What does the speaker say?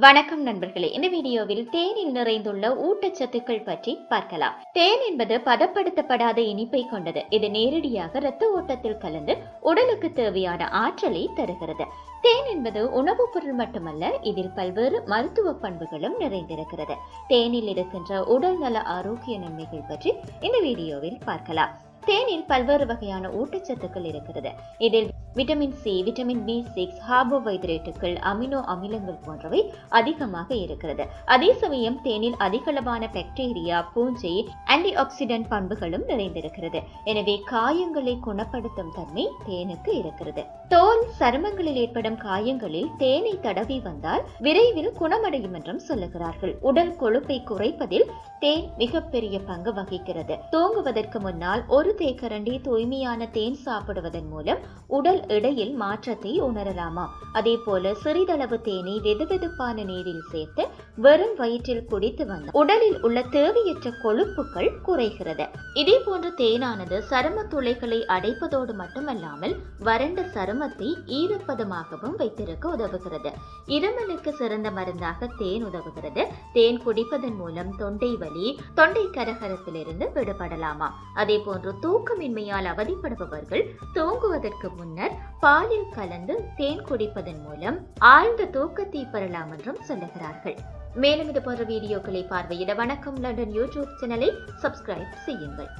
வணக்கம் நண்பர்களே. இந்த வீடியோவில் தேனில் நிறைந்துள்ள ஊட்டச்சத்துக்கள் பற்றி பார்க்கலாம். தேன் என்பது பதப்படுத்தப்படாத இனிப்பை கொண்டது. இது நேரடியாக இரத்த ஓட்டத்தில் கலந்து உடலுக்கு தேவையான ஆற்றலை தருகிறது. தேன் என்பது உணவுப் பொருள் மட்டுமல்ல இதில் பல்வேறு மருத்துவ பண்புகளும் நிறைந்திருக்கிறது. தேனில் இருக்கின்ற உடல் நல ஆரோக்கிய நன்மைகள் பற்றி இந்த வீடியோவில் பார்க்கலாம். தேனில் பல்வேறு வகையான ஊட்டச்சத்துக்கள் இருக்கிறது. இதில் vitamin C vitamin B six கார்போஹைட்ரேட்டுகள் amino அமிலங்கள் போன்றவை அதிகமாக இருக்கிறது. அதே சமயம் தேனில் அதிகளவான பாக்டீரியா பூஞ்சை ஆன்டி ஆக்சிடென்ட் பண்புகளும் நிறைந்திருக்கிறது. எனவே காயங்களை குணப்படுத்தும் தன்மை தேனுக்கு இருக்கிறது. தோல் சருமங்களில் ஏற்படும் காயங்களில் தேனை தடவி வந்தால் விரைவில் குணமடையும் என்றும் சொல்லுகிறார்கள். உடல் கொழுப்பை குறைப்பதில் தேன் மிகப்பெரிய பங்கு வகிக்கிறது. தூங்குவதற்கு முன்னால் ஒரு தேக்கரண்டி தூய்மையான தேன் சாப்பிடுவதன் மூலம் உடல் எடையில் மாற்றத்தை உணரலாமா? அதே போல சிறிதளவு தேனை வெதுவெதுப்பான நீரில் சேர்த்து வெறும் வயிற்றில் குடித்து வந்த உடலில் உள்ள தேவையற்ற கொழுப்புகள் குறைகிறது. இதே போன்ற தேனானது சரும துளைகளை அடைப்பதோடு மட்டுமல்லாமல் வறண்ட சருமத்தை ஈரப்பதமாகவும் வைத்திருக்க உதவுகிறது. இருமலுக்கு சிறந்த மருந்தாக தேன் உதவுகிறது. தேன் குடிப்பதன் மூலம் தொண்டை வலி தொண்டை கரகரத்திலிருந்து விடுபடலாமா? அதே போன்று தூக்கமின்மையால் அவதிப்படுபவர்கள் தூங்குவதற்கு முன்னர் பாலில் கலந்து தேன் குடிப்பதன் மூலம் ஆழ்ந்த தூக்கத்தை பெறலாம் என்றும் சொல்லுகிறார்கள். மேலும் இது போன்ற வீடியோக்களை பார்வையிட வணக்கம். லண்டன் யூடியூப் சேனலை சப்ஸ்கிரைப் செய்யுங்கள்.